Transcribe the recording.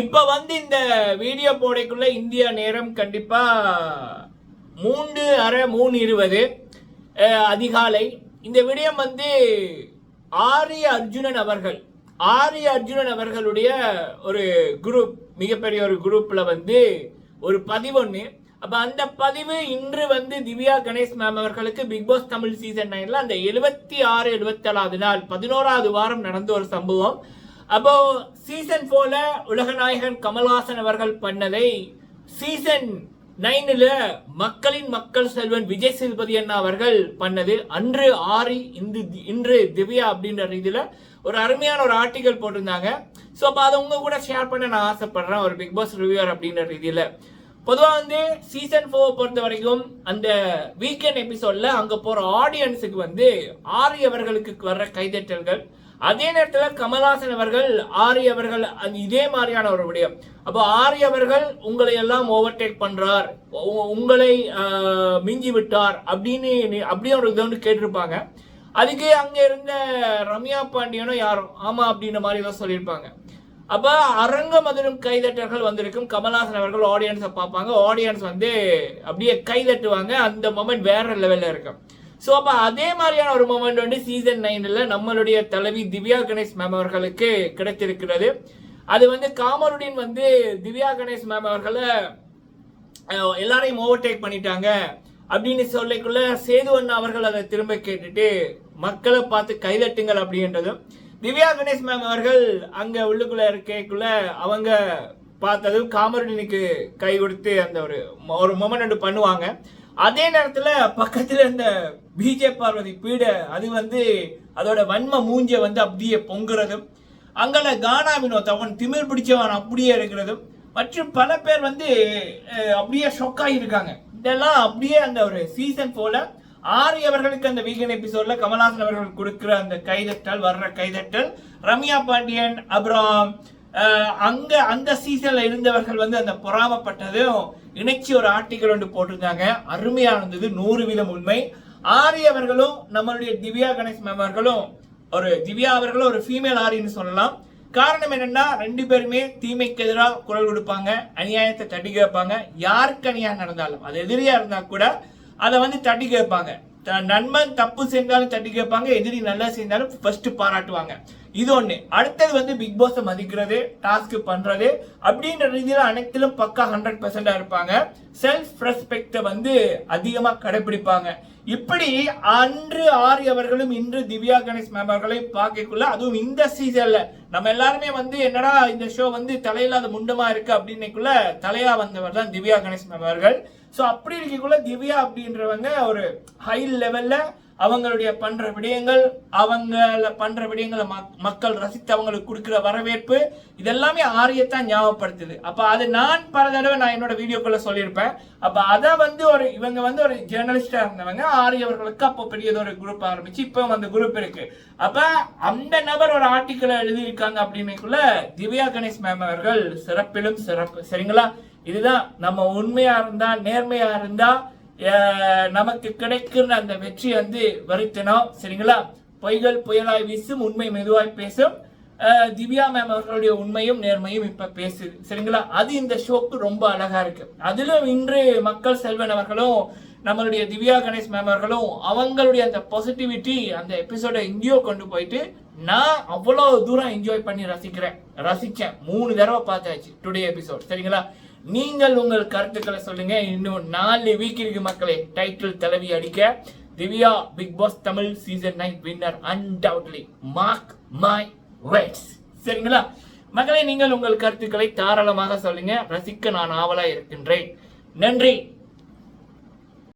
இப்போ வந்து இந்த வீடியோ போடைக்குள்ள இந்தியா நேரம் கண்டிப்பாக மூன்று அரை மூணு இருபது அதிகாலை. இந்த விடயம் வந்து ஆரிய அர்ஜுனன் அவர்கள் ஆரிய அர்ஜுனன் அவர்களுடைய ஒரு குரூப் மிகப்பெரிய ஒரு குரூப்பில் வந்து ஒரு பதிவு ஒன்று அப்போ அந்த பதிவு இன்று வந்து திவ்யா கணேஷ் மேம் அவர்களுக்கு பிக் பாஸ் தமிழ் சீசன் நைனில் அந்த எழுபத்தி ஆறு எழுபத்தி ஏழாவது நாள் பதினோராவது வாரம் நடந்த ஒரு சம்பவம். அப்போ சீசன் போல உலகநாயகன் கமல்ஹாசன் அவர்கள் பண்ணதை சீசன் நைன்ல மக்களின் மக்கள் செல்வன் விஜய் சேதுபதி அண்ணா அவர்கள் பண்ணது. அன்று ஆரி இந்து இன்று திவ்யா அப்படின்ற ரீதியில ஒரு அருமையான ஒரு ஆர்டிகல் போட்டிருந்தாங்க. ஸோ அப்போ அதை உங்க கூட ஷேர் பண்ண நான் ஆசைப்படுறேன் ஒரு பிக் பாஸ் ரிவ்யூவர் அப்படின்ற ரீதியில. பொதுவாக வந்து சீசன் ஃபோர் பொறுத்த வரைக்கும் அந்த வீக்கெண்ட் எபிசோட்ல அங்கே போற ஆடியன்ஸுக்கு வந்து ஆரி அவர்களுக்கு வர்ற கைதட்டல்கள் அதே நேரத்தில் கமல்ஹாசன் அவர்கள் ஆரி அவர்கள் அது இதே மாதிரியான ஒரு விடயம். அப்போ ஆரி அவர்கள் உங்களை எல்லாம் ஓவர்டேக் பண்ணுறார் உ- உங்களை மிஞ்சி விட்டார். அப்படின்னு அப்படியே ஒரு இதை வந்து கேட்டிருப்பாங்க. அதுக்கு அங்கே இருந்த ரம்யா பாண்டியனும் யாரும் ஆமாம் அப்படின்ற மாதிரி தான் சொல்லியிருப்பாங்க. அப்போ அரங்க மதுரம் கைதட்டல்கள் வந்திருக்கும். கமல்ஹாசன் அவர்கள் ஆடியன்ஸை பார்ப்பாங்க. ஆடியன்ஸ் வந்து அப்படியே கைதட்டுவாங்க. அந்த மொமெண்ட் வேற லெவலில் இருக்கும். ஸோ அப்போ அதே மாதிரியான ஒரு மொமெண்ட் வந்து சீசன் நைனில் நம்மளுடைய தலைவி திவ்யா கணேஷ் மேம் அவர்களுக்கு கிடைத்திருக்கிறது. அது வந்து காமருடின் வந்து திவ்யா கணேஷ் மேம் அவர்களை எல்லாரையும் ஓவர்டேக் பண்ணிட்டாங்க. அப்படின்னு சொல்லிக்குள்ள சேது அண்ணா அவர்கள் அதை திரும்ப கேட்டுட்டு மக்களை பார்த்து கைதட்டுங்கள் அப்படின்றதும் திவ்யா கணேஷ் மேம் அவர்கள் அங்கே உள்ளுக்குள்ள இருக்கக்குள்ள அவங்க பார்த்ததும் காமருடினுக்கு கை கொடுத்து அந்த ஒரு ஒரு மொமெண்ட் பண்ணுவாங்க. அதே நேரத்தில் பக்கத்தில் இருந்த பிஜே பார்வதி பீட அது வந்து அதோட வன்ம மூஞ்ச வந்து அப்படியே பொங்குறதும் அங்கே கானா வினோத் அவன் திமிர் பிடிச்சவன் அப்படியே இருக்கிறதும் மற்றும் பல பேர் வந்து அப்படியே ஷொக்காகி இருக்காங்க இதெல்லாம் அப்படியே அந்த ஒரு சீசன் போல ஆரியவர்களுக்கு அந்த வீகன் எபிசோட்ல கமல்ஹாசன் அவர்கள் கொடுக்குற அந்த கைதட்டல் வர்ற கைதட்டல் ரம்யா பாண்டியன் அப்புறம் அங்க அந்த சீசன்ல இருந்தவர்கள் வந்து அந்த பொறாமப்பட்டதும் இணைச்சி ஒரு ஆர்டிக்கல் ஒன்று போட்டிருந்தாங்க. அருமையா இருந்தது நூறு வீதம் உண்மை. ஆரி அவர்களும் நம்மளுடைய திவ்யா கணேஷ் மேம் அவர்களும் ஒரு திவ்யா அவர்களும் ஒரு ஃபீமேல் ஆரின்னு சொல்லலாம். காரணம் என்னன்னா ரெண்டு பேருமே தீமைக்கு எதிராக குரல் கொடுப்பாங்க அநியாயத்தை தட்டி கேட்பாங்க. யாருக்கு அநியாயம் நடந்தாலும் அது எதிரியா இருந்தா கூட அதை வந்து தட்டி கேட்பாங்க. த- நண்பன் தப்பு செஞ்சாலும் தட்டி கேட்பாங்க எதிரி நல்லா செஞ்சாலும் ஃபர்ஸ்ட் பாராட்டுவாங்க. இது ஒன்று அடுத்தது வந்து பிக் பாஸை மதிக்கிறது டாஸ்க் பண்ணுறது அப்படின்ற ரீதியில் அனைத்திலும் பக்கா ஹண்ட்ரட் பெர்சென்டா இருப்பாங்க. செல்ஃப் ரெஸ்பெக்டை வந்து அதிகமாக கடைபிடிப்பாங்க இப்படி அன்று ஆரி அவர்களும் இன்று திவ்யா கணேஷ் மேம் அவர்களையும் பார்க்கக்குள்ள அதுவும் இந்த சீசன்ல நம்ம எல்லாருமே வந்து என்னடா இந்த ஷோ வந்து தலையில்லாத முண்டமா இருக்கு அப்படின்னுக்குள்ள தலையா வந்தவர் தான் திவ்யா கணேஷ் மேம் அவர்கள். ஸோ அப்படி இருக்கக்குள்ள திவ்யா அப்படின்றவங்க ஒரு ஹை லெவல்ல அவங்களுடைய பண்ற விடயங்கள் அவங்கள பண்ற விடயங்களை மக்- மக்கள் ரசித்து அவங்களுக்கு கொடுக்குற வரவேற்பு இதெல்லாமே ஆரியத்தான் ஞாபகப்படுத்துது. அப்ப அது நான் பல தடவை நான் என்னோட வீடியோக்குள்ள சொல்லியிருப்பேன். அப்ப அதை வந்து ஒரு இவங்க வந்து ஒரு ஜேர்னலிஸ்டா இருந்தவங்க ஆரியவர்களுக்கு அப்போ பெரியதொரு குரூப் ஆரம்பிச்சு இப்போ அந்த குரூப் இருக்கு. அப்ப அந்த நபர் ஒரு ஆர்டிக்கிளை எழுதியிருக்காங்க அப்படின்னுக்குள்ள திவ்யா கணேஷ் மேம் அவர்கள் சிறப்பிலும் சிறப்பு. சரிங்களா? இதுதான் நம்ம உண்மையா இருந்தா நேர்மையா இருந்தா நமக்கு கிடைக்கிற அந்த வெற்றி வந்து வருத்தினோம். சரிங்களா? பொய்கள் புயலாய் வீசும் உண்மை மெதுவாய் பேசும். திவ்யா மேம் அவர்களுடைய உண்மையும் நேர்மையும் இப்ப பேசுது சரிங்களா? அது இந்த ஷோக்கு ரொம்ப அழகா இருக்கு. அதிலும் இன்று மக்கள் செல்வன் அவர்களும் நம்மளுடைய திவ்யா கணேஷ் மேம் அவர்களும் அவங்களுடைய அந்த பாசிட்டிவிட்டி அந்த எபிசோட எங்கேயோ கொண்டு போயிட்டு நான் அவ்வளோ தூரம் என்ஜாய் பண்ணி ரசிக்கிறேன். ரசிச்சேன். மூணு தடவை பார்த்தாச்சு டுடே எபிசோட் சரிங்களா? நீங்கள் உங்கள் கருத்துக்களை சொல்லுங்க. இன்னும் நாலு வீக் இருக்கு மக்களே. டைட்டில் தலைவி அடிக்க. Divya Bigg Boss Tamil season nine winner undoubtedly mark my words சரிங்களா? மகளே நீங்கள் உங்கள் கருத்துக்களை தாராளமாக சொல்லுங்க. ரசிக்க நான் ஆவலா இருக்கின்றேன். நன்றி.